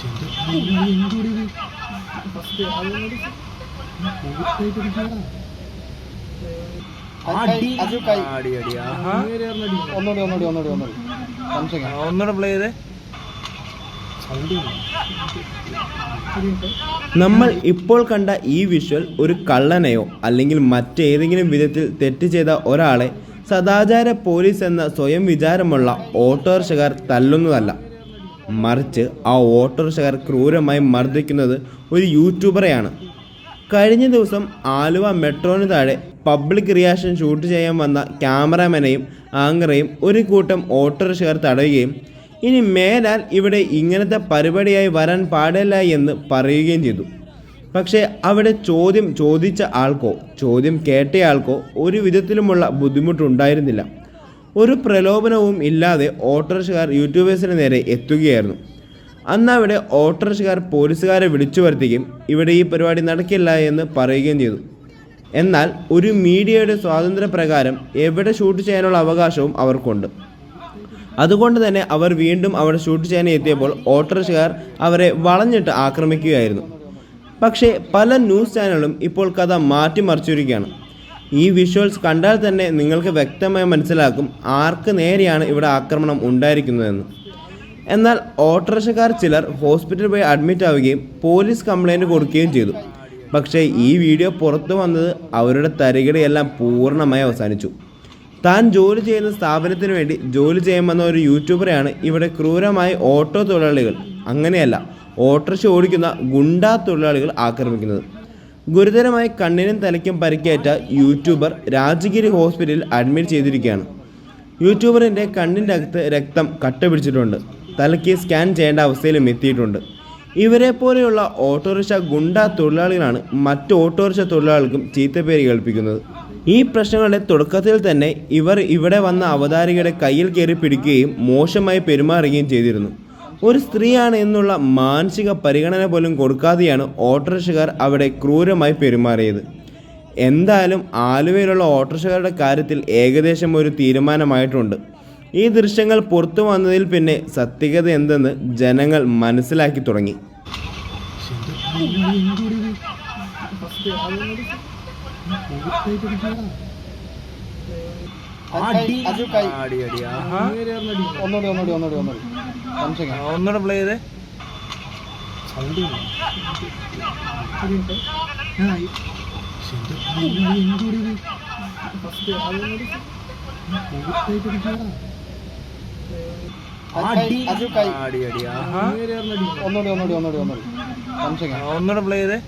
ഒന്നുകൂടി സംശയം ആ, ഒന്നുകൂടെ പ്ലേ ചെയ്തേ. നമ്മൾ ഇപ്പോൾ കണ്ട ഈ വിഷ്വൽ ഒരു കള്ളനെയോ അല്ലെങ്കിൽ മറ്റേതെങ്കിലും വിധത്തിൽ തെറ്റ് ചെയ്ത ഒരാളെ സദാചാര പോലീസ് എന്ന സ്വയം വിചാരമുള്ള ഓട്ടോറിക്ഷക്കാർ തല്ലുന്നതല്ല. മറിച്ച് ആ ഓട്ടോറിക്ഷക്കാർ ക്രൂരമായി മർദ്ദിക്കുന്നത് ഒരു യൂട്യൂബറെയാണ്. കഴിഞ്ഞ ദിവസം ആലുവ മെട്രോന് താഴെ പബ്ലിക് റിയാക്ഷൻ ഷൂട്ട് ചെയ്യാൻ വന്ന ക്യാമറാമാനെയും ആങ്കറേയും ഒരു കൂട്ടം ഓട്ടോറിക്ഷക്കാർ തടയുകയും ഇനി മേലാൽ ഇവിടെ ഇങ്ങനത്തെ പരിപാടിയായി വരാൻ പാടില്ല എന്ന് പറയുകയും ചെയ്തു. പക്ഷേ അവിടെ ചോദ്യം ചോദിച്ച ആൾക്കോ ചോദ്യം കേട്ടയാൾക്കോ ഒരു വിധത്തിലുമുള്ള ബുദ്ധിമുട്ടുണ്ടായിരുന്നില്ല. ഒരു പ്രലോഭനവും ഇല്ലാതെ ഓട്ടോറിക്ഷക്കാർ യൂട്യൂബേഴ്സിന് നേരെ എത്തുകയായിരുന്നു. അന്നവിടെ ഓട്ടോറിക്ഷക്കാർ പോലീസുകാരെ വിളിച്ചു വരുത്തുകയും ഇവിടെ ഈ പരിപാടി നടക്കില്ല എന്ന് പറയുകയും ചെയ്തു. എന്നാൽ ഒരു മീഡിയയുടെ സ്വാതന്ത്ര്യപ്രകാരം എവിടെ ഷൂട്ട് ചെയ്യാനുള്ള അവകാശവും അവർക്കുണ്ട്. അതുകൊണ്ട് തന്നെ അവർ വീണ്ടും അവിടെ ഷൂട്ട് ചെയ്യാൻ എത്തിയപ്പോൾ ഓട്ടോറിക്ഷക്കാർ അവരെ വളഞ്ഞിട്ട് ആക്രമിക്കുകയായിരുന്നു. പക്ഷേ പല ന്യൂസ് ചാനലുകളും ഇപ്പോൾ കഥ മാറ്റിമറിച്ചിരിക്കുകയാണ്. ഈ വിഷ്വൽസ് കണ്ടാൽ തന്നെ നിങ്ങൾക്ക് വ്യക്തമായി മനസ്സിലാക്കും ആർക്ക് നേരെയാണ് ഇവിടെ ആക്രമണം ഉണ്ടായിരിക്കുന്നതെന്ന്. എന്നാൽ ഓട്ടോറിക്ഷക്കാർ ചിലർ ഹോസ്പിറ്റലിൽ പോയി അഡ്മിറ്റ് ആവുകയും പോലീസ് കംപ്ലൈന്റ് കൊടുക്കുകയും ചെയ്തു. പക്ഷേ ഈ വീഡിയോ പുറത്തു വന്നത് അവരുടെ തരികിടയെല്ലാം പൂർണമായി അവസാനിച്ചു. താൻ ജോലി ചെയ്യുന്ന സ്ഥാപനത്തിന് വേണ്ടി ജോലി ചെയ്യുമെന്ന ഒരു യൂട്യൂബറെയാണ് ഇവിടെ ക്രൂരമായി ഓട്ടോ തൊഴിലാളികൾ. അങ്ങനെയല്ല ഓട്ടോറിക്ഷ ഓടിക്കുന്ന ഗുണ്ടാ തൊഴിലാളികൾ ആക്രമിക്കുന്നത്. ഗുരുതരമായി കണ്ണിനും തലയ്ക്കും പരിക്കേറ്റ യൂട്യൂബർ രാജഗിരി ഹോസ്പിറ്റലിൽ അഡ്മിറ്റ് ചെയ്തിരിക്കുകയാണ്. യൂട്യൂബറിന്റെ കണ്ണിന്റെ അകത്ത് രക്തം കട്ട പിടിച്ചിട്ടുണ്ട് തലയ്ക്ക് സ്കാൻ ചെയ്യേണ്ട അവസ്ഥയിലും എത്തിയിട്ടുണ്ട്. ഇവരെ പോലെയുള്ള ഓട്ടോറിക്ഷ ഗുണ്ട തൊഴിലാളികളാണ് മറ്റ് ഓട്ടോറിക്ഷ തൊഴിലാളികൾക്കും ചീത്തപ്പേര് കേൾപ്പിക്കുന്നത്. ഈ പ്രശ്നങ്ങളുടെ തുടക്കത്തിൽ തന്നെ ഇവർ ഇവിടെ വന്ന അവതാരികയുടെ കയ്യിൽ കയറി പിടിക്കുകയും മോശമായി പെരുമാറുകയും ചെയ്തിരുന്നു. ഒരു സ്ത്രീയാണ് എന്നുള്ള മാനസിക പരിഗണന പോലും കൊടുക്കാതെയാണ് ഓട്ടോറിക്ഷക്കാർ അവിടെ ക്രൂരമായി പെരുമാറിയത്. എന്തായാലും ആലുവയിലുള്ള ഓട്ടോറിക്ഷക്കാരുടെ കാര്യത്തിൽ ഏകദേശം ഒരു തീരുമാനമായിട്ടുണ്ട്. ഈ ദൃശ്യങ്ങൾ പുറത്തു വന്നതിൽ പിന്നെ സത്യകത എന്തെന്ന് ജനങ്ങൾ മനസ്സിലാക്കി തുടങ്ങി. ഒന്നോടി ഒന്നോടി ഒന്നോടി ആഹാ ഒന്നുകൂടി പ്ലേ ചെയ്തേ. ഒന്നുകൂടെ പ്ലേ ചെയ്തേ.